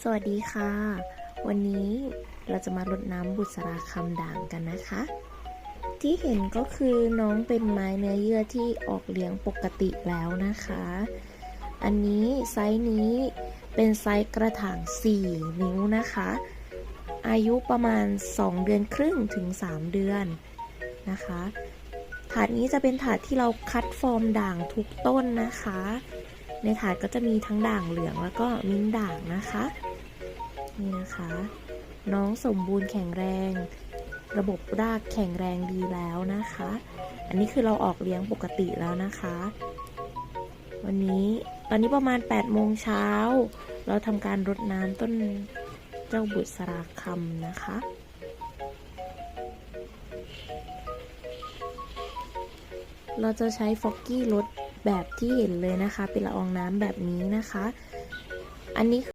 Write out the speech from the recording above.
สวัสดีค่ะ วันนี้เราจะมารดน้ำบุษราคำด่างกันนะคะ ที่เห็นก็คือน้องเป็นไม้เนื้อเยื่อที่ออกเลี้ยงปกติแล้วนะคะ อันนี้ไซส์นี้เป็นไซส์กระถาง 4 นิ้วนะคะ อายุประมาณ 2 เดือนครึ่งถึง 3 เดือนนะคะ ถาดนี้จะเป็นถาดที่เราคัดฟอร์มด่างทุกต้นนะคะ ในถาดก็จะมีทั้งด่างเหลืองแล้วก็มิ้นด่างนะคะ นี่นะคะ น้องสมบูรณ์แข็งแรง ระบบรากแข็งแรงดีแล้วนะคะ อันนี้คือเราออกเลี้ยงปกติแล้วนะคะ วันนี้ตอนนี้ประมาณ8โมงเช้า เราทำการรดน้ำต้นเจ้าบุษราคำนะคะเราจะใช้ฟอกกี้รด แบบที่เห็นเลยนะคะ เป็นละอองน้ำแบบนี้นะคะ อันนี้